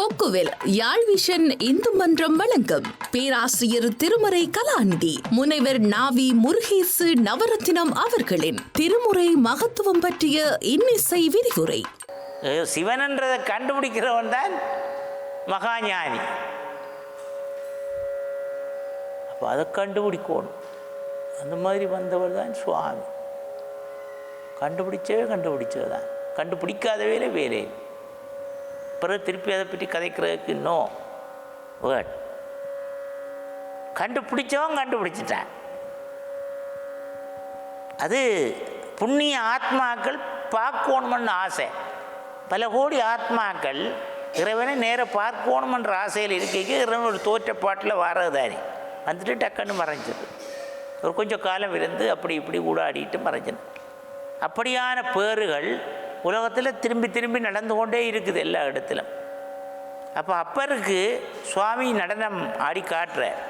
கொக்குவில் யாழ்விஷன் இந்து மன்றம் வழங்கும். பேராசிரியர் திருமறை கலாநிதி முனைவர் நாவி முருகேசு நவரத்தினம் அவர்களின் திருமுறை மகத்துவம் பற்றிய இன்னிசை விரிவுரை. சிவன் என்றதை கண்டுபிடிக்கிறவன் தான் மகாஞானி. அப்போ அதை கண்டுபிடிக்கணும். அந்த மாதிரி வந்தவர் தான் சுவாமி. கண்டுபிடிச்சவே கண்டுபிடிச்சது தான் கண்டுபிடிக்காத வேலை வேலை இல்லை. பிறகு திருப்பி அதை பற்றி கதைக்கிறதுக்கு நோ வேர்ட் கண்டுபிடிச்சவன் கண்டுபிடிச்சிட்டான். அது புண்ணிய ஆத்மாக்கள் பார்க்கணுமென்னு ஆசை. பல கோடி ஆத்மாக்கள் இறைவனை நேராக பார்க்கணுமென்ற ஆசையில் இருக்கைக்கு இறைவன் ஒரு தோற்றப்பாட்டில் வர்றது தானே வந்துட்டு டக்குன்னு மறைஞ்சது. ஒரு கொஞ்சம் காலம் இருந்து அப்படி இப்படி ஊடாடிட்டு மறைஞ்சது. அப்படியான பேறுகள் உலகத்தில் திரும்பி திரும்பி நடந்து கொண்டே இருக்குது எல்லா இடத்திலும். அப்போ அப்பருக்கு சுவாமி நடனம் ஆடி காட்டுறார்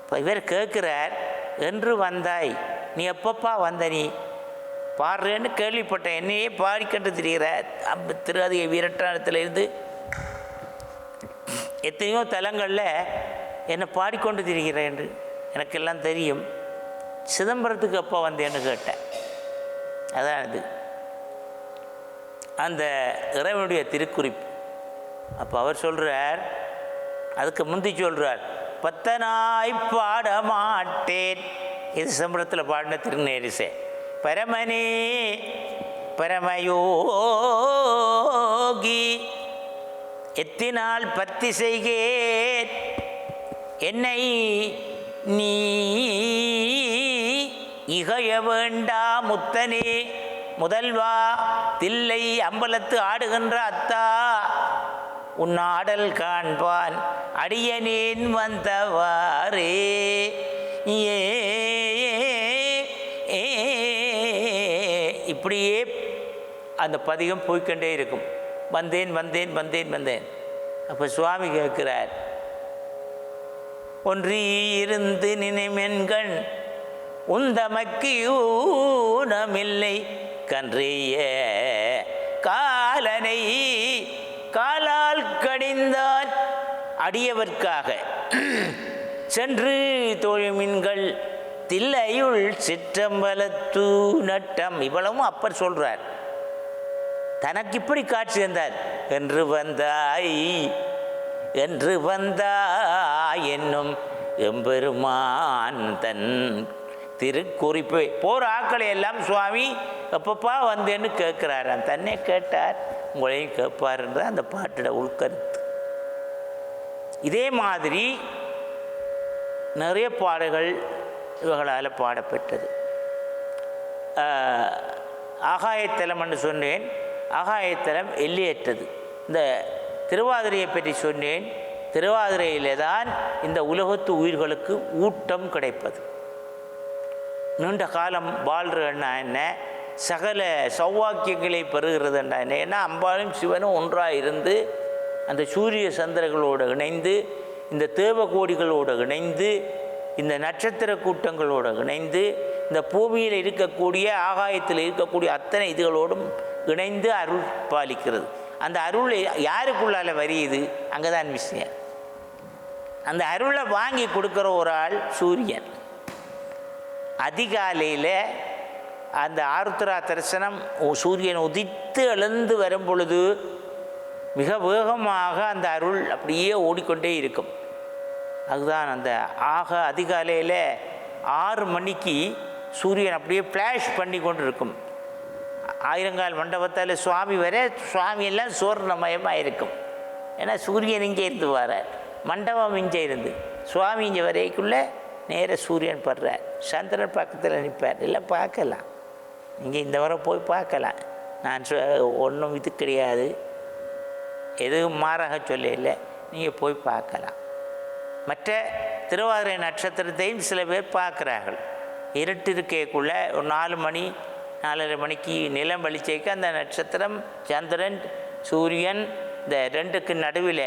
இப்போ இவர் கேட்குறார் என்று வந்தாய் நீ எப்பப்பா வந்த நீ? பாடுறேன்னு கேள்விப்பட்டேன் என்னையே பாடிக்கண்டு திரிகிறார் அம்ப திருஅதிக வீரட்டானத்திலிருந்து எத்தனையோ தலங்களில் என்னை பாடிக்கொண்டு திரிகிறேன் என்று எனக்கெல்லாம் தெரியும். சிதம்பரத்துக்கு அப்போ வந்தேன்னு கேட்டேன். அதான் இது. அந்த இறைவனுடைய திருக்குறிப்பு. அப்போ அவர் சொல்கிறார் அதுக்கு முந்தி சொல்கிறார் பத்தனாய் பாட மாட்டேன் இது சம்பளத்தில் பாடின திருநேரிசை பரமனே பரமயோகி எத்தினால் பத்தி செய்கேன் என்னை நீ இகழ வேண்டா முத்தனே முதல்வா தில்லை அம்பலத்து ஆடுகின்ற அத்தா உன் ஆடல் காண்பான் அடியனேன் வந்தவாறே. ஏ ஏ, இப்படியே அந்த பதிகம் போய்க்கொண்டே இருக்கும். வந்தேன் வந்தேன் வந்தேன் வந்தேன். அப்போ சுவாமி கேட்கிறார் ஒன்றி இருந்து நினைமென்கண் உந்தமக்கு ஊனமில்லை கன்றிய காலனை காலால் கடிந்தான் அடியவர்க்காக. சென்று தோழிமின்கள் தில்லையுள் சிற்றம்பலத்து நட்டம். இவ்வளவும் அப்பர் சொல்றார். தனக்கு இப்படி காட்சி தந்தார். என்று வந்தாய் என்று வந்தாய் என்னும் எம்பெருமான் தன் திருக்குறிப்பு. போர் ஆக்களை எல்லாம் சுவாமி எப்பப்பா வந்தேன்னு கேட்குறாராம். தன்னை கேட்டார். உங்களையும் கேட்பாருன்ற அந்த பாட்டோட உள்கருத்து. இதே மாதிரி நிறைய பாடல்கள் இவர்களால் பாடப்பட்டது ஆகாயத்தலம் என்று சொன்னேன். ஆகாயத்தலம் எல்லையற்றது. இந்த திருவாதிரையை பற்றி சொன்னேன். திருவாதிரையிலே தான் இந்த உலகத்து உயிர்களுக்கு ஊட்டம் கிடைப்பது. நீண்ட காலம் வாழ்றன்னா என்ன? சகல சௌவாக்கியங்களை பெறுகிறதுன்னா ஏன்னா அம்பாளும் சிவனும் ஒன்றாக இருந்து அந்த சூரிய சந்திரங்களோடு இணைந்து இந்த தேவகோடிகளோடு இணைந்து இந்த நட்சத்திர கூட்டங்களோடு இணைந்து இந்த பூமியில் இருக்கக்கூடிய ஆகாயத்தில் இருக்கக்கூடிய அத்தனை இதுகளோடும் இணைந்து அருள் பாலிக்கிறது. அந்த அருள் யாருக்குள்ளால வரியுது? அங்கே தான் விஷயம். அந்த அருளை வாங்கி கொடுக்குற ஒரு ஆள் சூரியன். அதிகாலையில் அந்த ஆருத்ரா தரிசனம் உ- சூரியன் உதித்து எழுந்து வரும் பொழுது மிக வேகமாக அந்த அருள் அப்படியே ஓடிக்கொண்டே இருக்கும். அதுதான் அந்த ஆக அதிகாலையில் ஆறு மணிக்கு சூரியன் அப்படியே ஃப்ளாஷ் பண்ணி கொண்டு இருக்கும் ஆயிரங்கால் மண்டபத்தால் சுவாமி வர சுவாமி எல்லாம் சுவர்ணமயமாக இருக்கும் ஏன்னா சூரியன் இங்கே இருந்து வரார். மண்டபம் இங்கே இருந்து. சுவாமி இங்கே வரைக்குள்ளே நேர சூரியன் படுறார். சந்திரன் பக்கத்தில் நிற்பார் இல்லை பார்க்கலாம். நீங்கள் இந்த வரை போய் பார்க்கலாம். நான் சொ ஒன்றும் இது கிடையாது. எதுவும் மாறாக சொல்ல இல்லை நீங்கள் போய் பார்க்கலாம். மற்ற திருவாதிரை நட்சத்திரத்தையும் சில பேர் பார்க்குறார்கள். இருட்டிருக்கேக்குள்ள ஒரு நாலு மணி நாலரை மணிக்கு நிலம் வலிச்சேக்க அந்த நட்சத்திரம் சந்திரன் சூரியன் இந்த ரெண்டுக்கு நடுவில்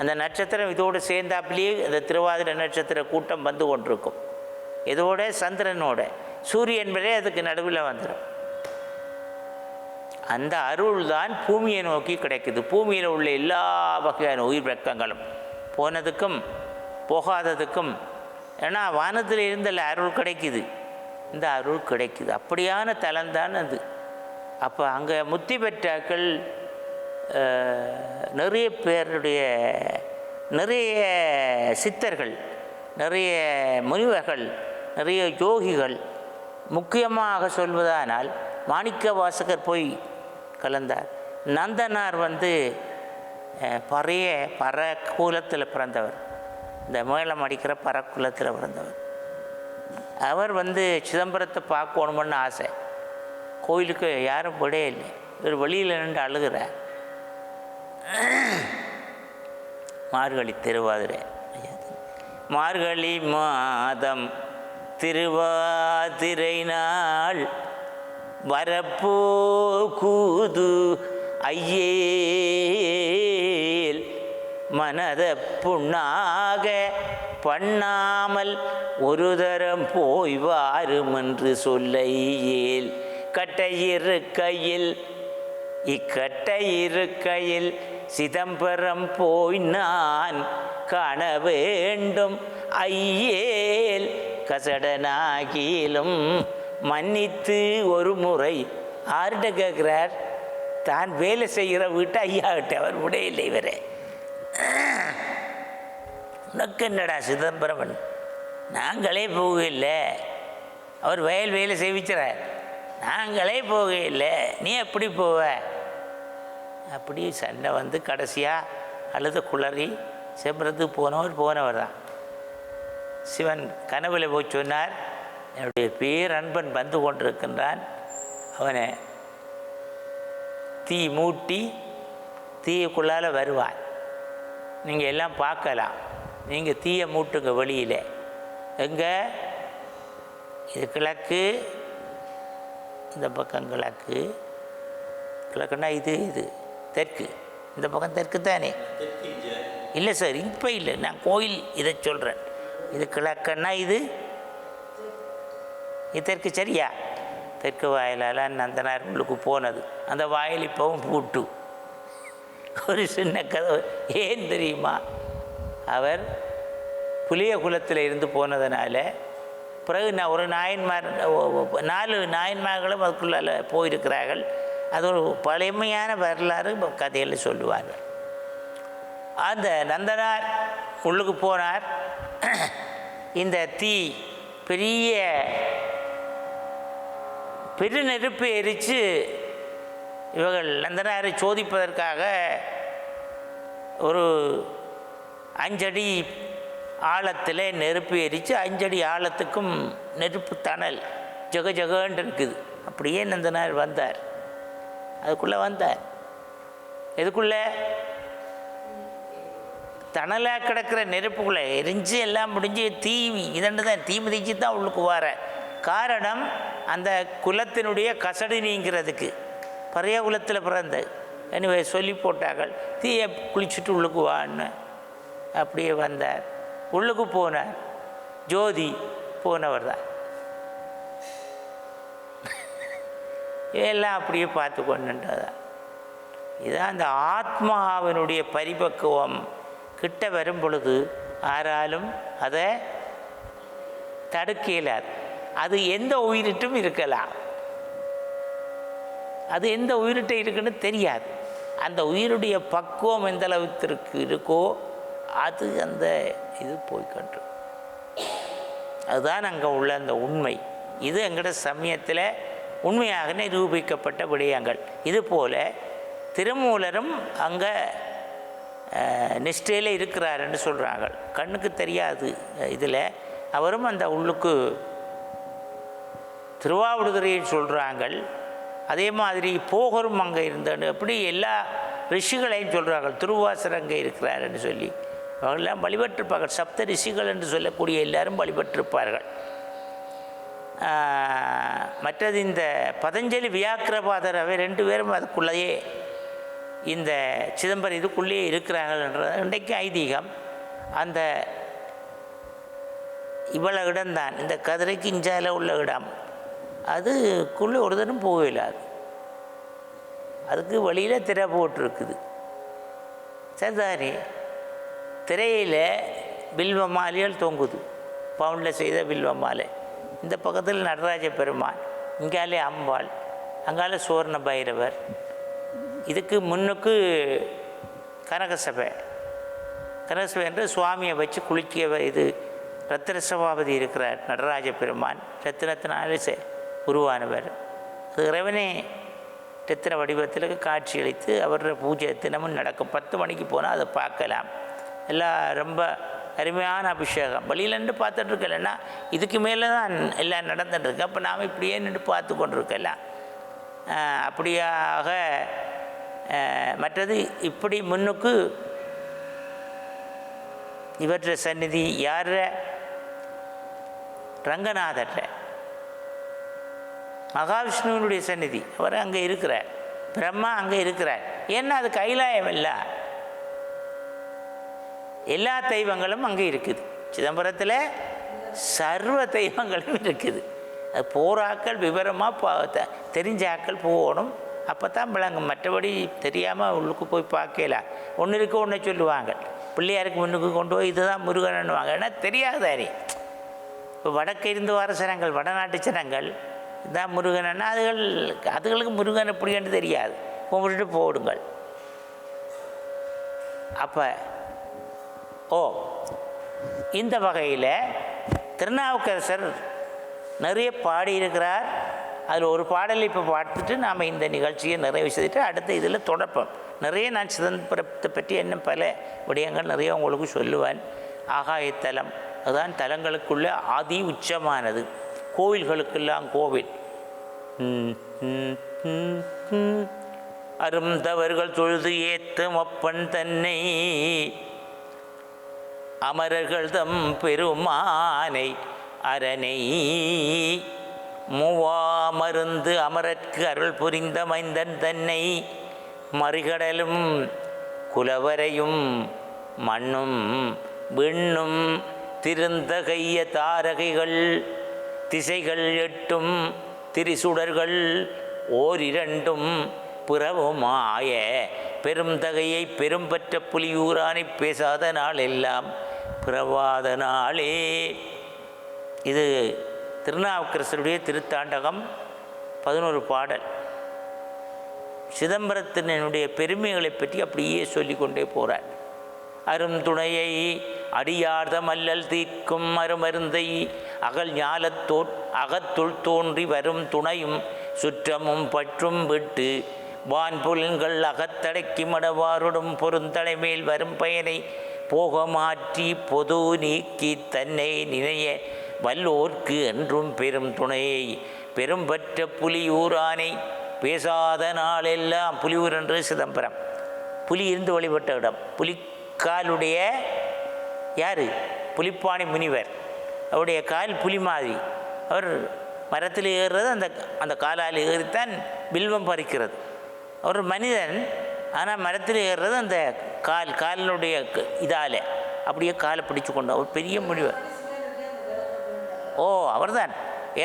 அந்த நட்சத்திரம் இதோடு சேர்ந்தாப்புலேயே அந்த திருவாதிரை நட்சத்திர கூட்டம் வந்து கொண்டிருக்கும். இதோட சந்திரனோட. சூரியன் வரை அதுக்கு நடுவில் வந்துடும். அந்த அருள் தான் பூமியை நோக்கி கிடைக்குது. பூமியில் உள்ள எல்லா வகையான உயிர் வெக்கங்களும் போனதுக்கும் போகாததுக்கும் ஏன்னா வானத்தில் இருந்தல அருள் கிடைக்குது. இந்த அருள் கிடைக்குது. அப்படியான தலம்தான் அது. அப்போ அங்கே முத்தி பெற்றாக்கள் நிறைய பேருடைய நிறைய சித்தர்கள் நிறைய முனிவர்கள் நிறைய யோகிகள் முக்கியமாக சொல்வதானால் மாணிக்க வாசகர் போய் கலந்தார். நந்தனார் வந்து பறைய பற குலத்தில் பிறந்தவர். இந்த மேளம் அடிக்கிற பறக்குலத்தில் பிறந்தவர். அவர் வந்து சிதம்பரத்தை பார்க்கணும்னு ஆசை. கோயிலுக்கு யாரும் விடே இல்லை. இவர் வெளியில் நின்று அழுகிறார். மார்கழி திருவாதிரை. மார்கழி மாதம் திருவாதிரை நாள் வரப்போ கூது ஐயேல் மனத புண்ணாக பண்ணாமல் ஒரு தரம் போய் வாருமென்று சொல்லையேல். கட்டையிருக்கையில் இக்கட்டையிருக்கையில் சிதம்பரம் போய் நான் காண வேண்டும் ஐயேல். கசடனாகிலும் மன்னித்து ஒரு முறை ஆர்கிட்ட கேட்குறார் தான் வேலை செய்கிற வீட்டை ஐயாகிட்ட அவர் உடையில்லை இவரே. உனக்கு என்னடா சிதம்பரமன்? நாங்களே போகவில்லை. அவர் வயல் வேலை செய்விச்சார் நாங்களே போகவில்லை. நீ எப்படி போவ? அப்படி சண்டை வந்து கடைசியாக அழுத குளறி செம்பரத்துக்கு போனவர் போனவர் தான் சிவன் கனவுல போய் சொன்னார் என்னுடைய பேரன்பன் வந்து கொண்டிருக்கின்றான். அவனை தீ மூட்டி தீயக்குள்ளால் வருவான் நீங்கள் எல்லாம் பார்க்கலாம். நீங்கள் தீயை மூட்டுங்க வெளியில். எங்கே? இது கிழக்கு. இந்த பக்கம் கிழக்கு. கிழக்குன்னா இது இது. தெற்கு. இந்த பக்கம் தெற்கு தானே இல்லை சார் இப்போ இல்லை. நான் கோயில் இதை சொல்கிறேன் இது கிழக்குன்னா இது? இதற்கு சரியா? தெற்கு வாயிலால் நந்தனார் உள்ளுக்கு போனது. அந்த வாயில் இப்போவும் பூட்டு. ஒரு சின்ன கதவு. ஏன் தெரியுமா? அவர் புளிய குலத்தில் இருந்து போனதுனால பிறகு நான் ஒரு நாயன்மார் நாலு நாயன்மார்களும் அதுக்குள்ளால போயிருக்கிறார்கள். அது ஒரு பழமையான வரலாறு கதையில் சொல்லுவார்கள். அந்த நந்தனார் உள்ளுக்கு போனார். இந்த தீ பெரிய பெருநெருப்பு எரித்து இவர்கள் நந்தனாரை சோதிப்பதற்காக ஒரு அஞ்சடி ஆழத்தில் நெருப்பு எரித்து அஞ்சடி ஆழத்துக்கும் நெருப்பு தணல் ஜெக ஜகன்னு இருக்குது. அப்படியே நந்தனார் வந்தார். அதுக்குள்ளே வந்தார். எதுக்குள்ளே? தணலாக கிடக்கிற நெருப்புக்குள்ளே எரிஞ்சு எல்லாம் முடிஞ்சு தீ இதண்டு தான் தீ மிதிச்சு தான் உள்ளுக்கு வார. காரணம் அந்த குலத்தினுடைய கசடு நீங்கிறதுக்கு பறைய குலத்தில் பிறந்த. எனவே சொல்லி போட்டார்கள். தீயை குளிச்சுட்டு உள்ளுக்கு வான்னு. அப்படியே வந்தார். உள்ளுக்கு போனார். ஜோதி போனவர் தான். எல்லாம் அப்படியே பார்த்து கொண்டுன்றதான் இதான் அந்த ஆத்மாவினுடைய பரிபக்குவம். கிட்ட வரும் பொழுது ஆராலும் அதை தடுக்க இயலாது அது எந்த உயிரிட்டும் இருக்கலாம். அது எந்த உயிரிட்ட இருக்குன்னு தெரியாது. அந்த உயிருடைய பக்குவம் எந்த அளவுக்கு இருக்கோ அது அந்த இது போய்கொண்டு அதுதான் அங்கே உள்ள அந்த உண்மை. இது எங்களோட சமயத்தில் உண்மையாக நிரூபிக்கப்பட்ட விடயங்கள். இதுபோல திருமூலரும் அங்கே நிஷ்டையில் இருக்கிறாருன்னு சொல்கிறாங்க கண்ணுக்கு தெரியாது இதில். அவரும் அந்த உள்ளுக்கு திருவாவடுதுறையை சொல்கிறாங்க அதே மாதிரி போகரும் அங்கே இருந்தான்னு அப்படி எல்லா ரிஷிகளையும் சொல்கிறாங்க திருவாசர் அங்கே இருக்கிறாருன்னு சொல்லி. அவர்களெல்லாம் வழிபட்டிருப்பார்கள். சப்த ரிஷிகள் என்று சொல்லக்கூடிய எல்லாரும் வழிபட்டிருப்பார்கள். மற்றது இந்த பதஞ்சலி வியாக்கிரபாதர் அவை ரெண்டு பேரும் அதுக்குள்ளேயே இந்த சிதம்பரம் இதுக்குள்ளேயே இருக்கிறாங்கன்றது இன்றைக்கு ஐதீகம். அந்த இவ்வளவு இடம்தான். இந்த கதிரைக்கு இஞ்சால உள்ள இடம். அதுக்குள்ளே ஒரு தரம் போகலாது அதுக்கு வெளியில் திரை போட்டிருக்குது. சரிதானே திரையில் வில்வ மாலையால் தொங்குது. பவுண்டில் செய்த வில்வ மாலை. இந்த பக்கத்தில் நடராஜ பெருமான் இங்காலே அம்பாள் அங்கால சுவர்ண பைரவர். இதுக்கு முன்னுக்கு கனகசபை. கனகசபை என்று சுவாமியை வச்சு குளிக்க இது ரத்தின சபாபதி இருக்கிறார் நடராஜ பெருமான். ரத்தினத்தினாலே செ- உருவானவர். அது இறைவனே ரத்தின வடிவத்தில் காட்சியளித்து அவரோட பூஜை தினமும் நடக்கும். பத்து மணிக்கு போனால் அதை பார்க்கலாம். எல்லாம் ரொம்ப அருமையான அபிஷேகம். வெளியிலேருந்து பார்த்துட்ருக்கலன்னா இதுக்கு மேலே தான் எல்லாம் நடந்துட்டுருக்கேன் அப்போ நாம் இப்படியே நின்று பார்த்து கொண்டிருக்கலாம். அப்படியாக மற்றது இப்படி முன்னுக்கு இவற்ற சந்நிதி யார ரங்கநாதர்ல மகாவிஷ்ணுவினுடைய சந்நிதி. அவர் அங்கே இருக்கிறார். பிரம்மா அங்கே இருக்கிறார். ஏன்னா அது கைலாயம் இல்லை எல்லா தெய்வங்களும் அங்கே இருக்குது. சிதம்பரத்தில் சர்வ தெய்வங்களும் இருக்குது. அது போராக்கள் விவரமாக தெரிஞ்ச ஆக்கள் போகணும். அப்போ தான் விளங்கும் மற்றபடி தெரியாமல் உள்ளுக்கு போய் பார்க்கல. ஒன்று இருக்க ஒன்று சொல்லுவாங்க. பிள்ளையாருக்கு முன்னுக்கு கொண்டு போய் இதுதான் முருகன்னுவாங்க. ஏன்னா தெரியாதாரி இப்போ வடக்கு இருந்து வர சனங்கள் வடநாட்டு சனங்கள் இதான் முருகன்னா அதுகள் அதுகளுக்கு முருகன் எப்படின்னு தெரியாது. கும்பிட்டுட்டு போடுங்கள். அப்போ ஓ இந்த வகையில் திருநாவுக்கரசர் நிறைய பாடியிருக்கிறார். அதில் ஒரு பாடலை இப்போ பார்த்துட்டு நாம் இந்த நிகழ்ச்சியை நிறைவு செய்துட்டு அடுத்த இதில் தொடப்போம். நிறைய நான் சிதம்பரத்தை பற்றி இன்னும் பல விடயங்கள் நிறைய உங்களுக்கு சொல்லுவேன். ஆகாயத்தலம் அதுதான் தலங்களுக்குள்ள அதி உச்சமானது. கோவில்களுக்கெல்லாம் கோவில். அருந்தவர்கள் தொழுது ஏத்தும் அப்பன் தன்னை. அமரர்கள் தம் பெருமானை அரணை. மூவாமருந்து அமரற்கு அருள் புரிந்த மைந்தன் தன்னை மறிகடலும் குலவரையும் மண்ணும் விண்ணும் திருந்தகைய தாரகைகள் திசைகள் எட்டும் திரிசுடர்கள் ஓரிரண்டும் பிறவுமாய பெருந்தகையை பெரும்பற்ற புலியூரானை பேசாத நாள் எல்லாம் பிறவாத நாளே. இது திருநாவுக்கரசருடைய திருத்தாண்டகம் பதினோரு பாடல். சிதம்பரத்தினுடைய பெருமைகளை பற்றி அப்படியே சொல்லிக்கொண்டே போகிறார் அருந்துணையை அடியார்தம் அல்லல் தீர்க்கும் அருமருந்தை அகல் ஞாலத்தோ அகத்துள் தோன்றி வரும் துணையும் சுற்றமும் பற்றும் விட்டு வான் புலன்கள் அகத்தடக்கி மடவாருடும் பொருந்தடைமேல் வரும் பயனை போக மாற்றி பொது நீக்கி தன்னை நினைய வல்லோர்க்கு என்றும் பெரும் துணையை பெரும்பற்ற புலியூரானை பேசாத நாளெல்லாம் புலியூர் என்று சிதம்பரம். புலி இருந்து வழிபட்ட இடம். புலிக்காலுடைய யார்? புலிப்பாணி முனிவர். அவருடைய கால் புலி மாதிரி. அவர் மரத்தில் ஏறுறது அந்த அந்த காலால் ஏறித்தான் பில்வம் பறிக்கிறது. அவர் மனிதன் ஆனால் மரத்தில் ஏறுறது அந்த கால் காலினுடைய இதால். அப்படியே காலை பிடிச்சு கொண்டு அவர் பெரிய முனிவர். ஓ அவர்தான்.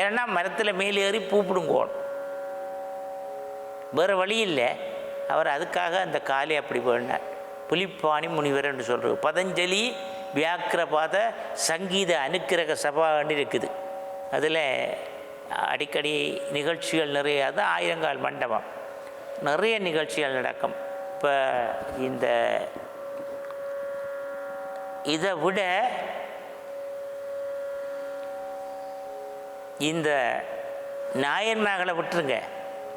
ஏன்னா மரத்தில் மேலே ஏறி பூப்பிடுங்கோன் வேறு வழி இல்லை. அவர் அதுக்காக அந்த காலை அப்படி வேண்டார் புலிப்பாணி முனிவர் என்று சொல்கிறது பதஞ்சலி வியாக்கிரபாத சங்கீத அனுக்கிரக சபான்னு இருக்குது. அதில் அடிக்கடி நிகழ்ச்சிகள் நிறைய. தான் ஆயிரங்கால் மண்டபம். நிறைய நிகழ்ச்சிகள் நடக்கும். இப்போ இந்த இதை விட இந்த நாயன்மார்களை விட்டுருங்க.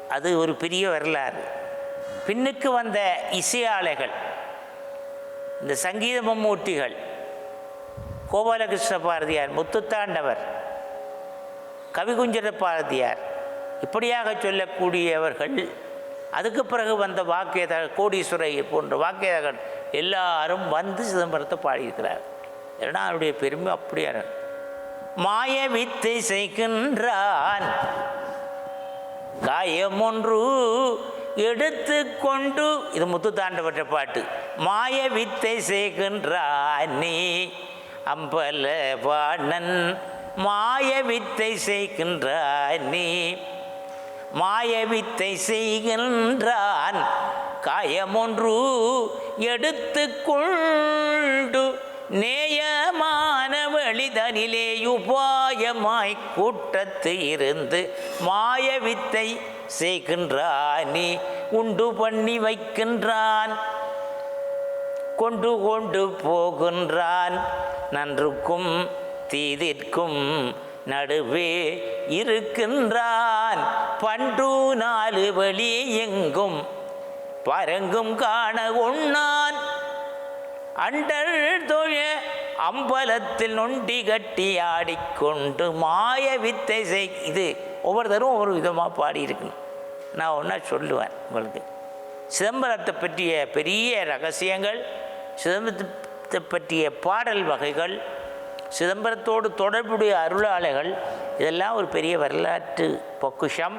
அது ஒரு பெரிய வரலாறு. பின்னுக்கு வந்த இசையாலைகள் இந்த சங்கீத மம்மூர்த்திகள் கோபாலகிருஷ்ண பாரதியார் முத்துத்தாண்டவர் கவிகுஞ்சர பாரதியார் இப்படியாக சொல்லக்கூடியவர்கள் அதுக்கு பிறகு வந்த வாக்கியத கோடீஸ்வரை போன்ற வாக்கியதாக எல்லாரும் வந்து சிதம்பரத்தை பாடியிருக்கிறார் ஏன்னா அவருடைய பெருமை அப்படியான மாய வித்தை செய்கின்றான் காயம் ஒன்று எடுத்து கொண்டு இது முத்து தாண்டவற்ற பாட்டு. மாய வித்தை செய்கின்றான் நீ அம்பல பாணன் மாய வித்தை செய்கின்றான் நீ. மாயவித்தை செய்கின்றான் காயமொன்று எடுத்துக்கொண்டு நேயம் மனிதனிலே உபாயமாய் கூட்டத்து இருந்து மாயவித்தை செய்கின்றான் நீ உண்டு பண்ணி வைக்கின்றான் கொண்டு கொண்டு போகின்றான். நன்றுக்கும் தீதிற்கும் நடுவே இருக்கின்றான். பண்டு நாலு வழி எங்கும் பரங்கும் காண உண்ணான். அண்டல் தொழ அம்பலத்தில் நொண்டி கட்டி ஆடிக்கொண்டு மாய வித்தை செய் இது ஒவ்வொருத்தரும் ஒவ்வொரு விதமாக பாடியிருக்கணும். நான் ஒன்றா சொல்லுவேன் உங்களுக்கு. சிதம்பரத்தை பற்றிய பெரிய ரகசியங்கள் சிதம்பரத்தை பற்றிய பாடல் வகைகள் சிதம்பரத்தோடு தொடர்புடைய அருளாளைகள் இதெல்லாம் ஒரு பெரிய வரலாற்று பொக்குஷம்.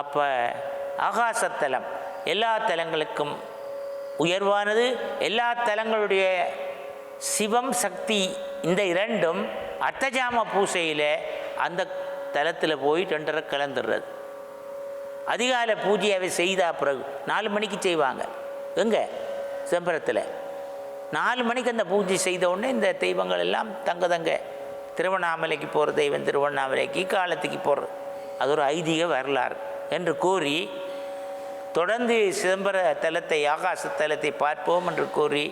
அப்போ ஆகாசத்தலம் எல்லா தலங்களுக்கும் உயர்வானது. எல்லா தலங்களுடைய சிவம் சக்தி இந்த இரண்டும் அர்த்தஜாம பூசையில் அந்த தலத்தில் போய் ரெண்டரை கலந்துடுறது அதிகாலை பூஜையாவை செய்தா பிறகு நாலு மணிக்கு செய்வாங்க. எங்கே? செம்பரத்தில். நாலு மணிக்கு அந்த பூஜை செய்த உடனே இந்த தெய்வங்கள் எல்லாம் தங்க தங்க திருவண்ணாமலைக்கு போகிற தெய்வம் திருவண்ணாமலைக்கு காலத்துக்கு போகிறது அது ஒரு ஐதீக வரலாறு என்று கூறி தொடர்ந்து சிதம்பர தலத்தை ஆகாச தலத்தை பார்ப்போம் என்று கூறி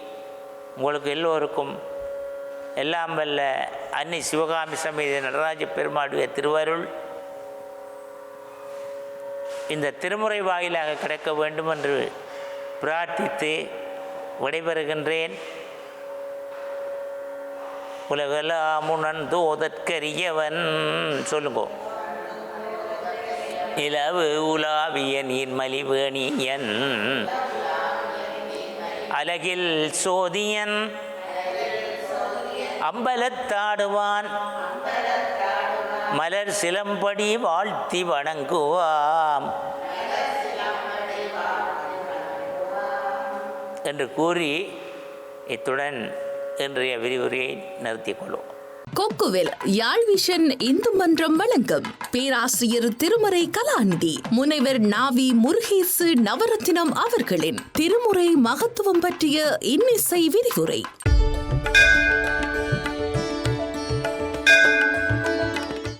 உங்களுக்கு எல்லோருக்கும் எல்லாம் வல்ல அன்னி சிவகாமி சமீத நடராஜ பெருமாளுடைய திருவருள். இந்த திருமுறை வாயிலாக கிடைக்க வேண்டும் என்று பிரார்த்தித்து விடைபெறுகின்றேன். உலகெல்லாம் தோதற்கரியவன் சொல்லுங்கோ. நிலவு உலாவிய நீர்மலிவேணியன் அலகில் சோதியன் அம்பலத்தாடுவான். மலர் சிலம்படி வாழ்த்தி வணங்குவாம். என்று கூறி இத்துடன் இன்றைய விரிவுரையை நிறுத்திக் கொள்வோம். கொக்குவில் யாழ் விஷன் இந்து மன்றம் வழங்கும் பேராசிரியர் திருமறை கலாநிதி முனைவர் நாவி முருகேசு நவரத்தினம் அவர்களின் திருமுறை மகத்துவம் பற்றிய இன்னிசை விரிவுரை.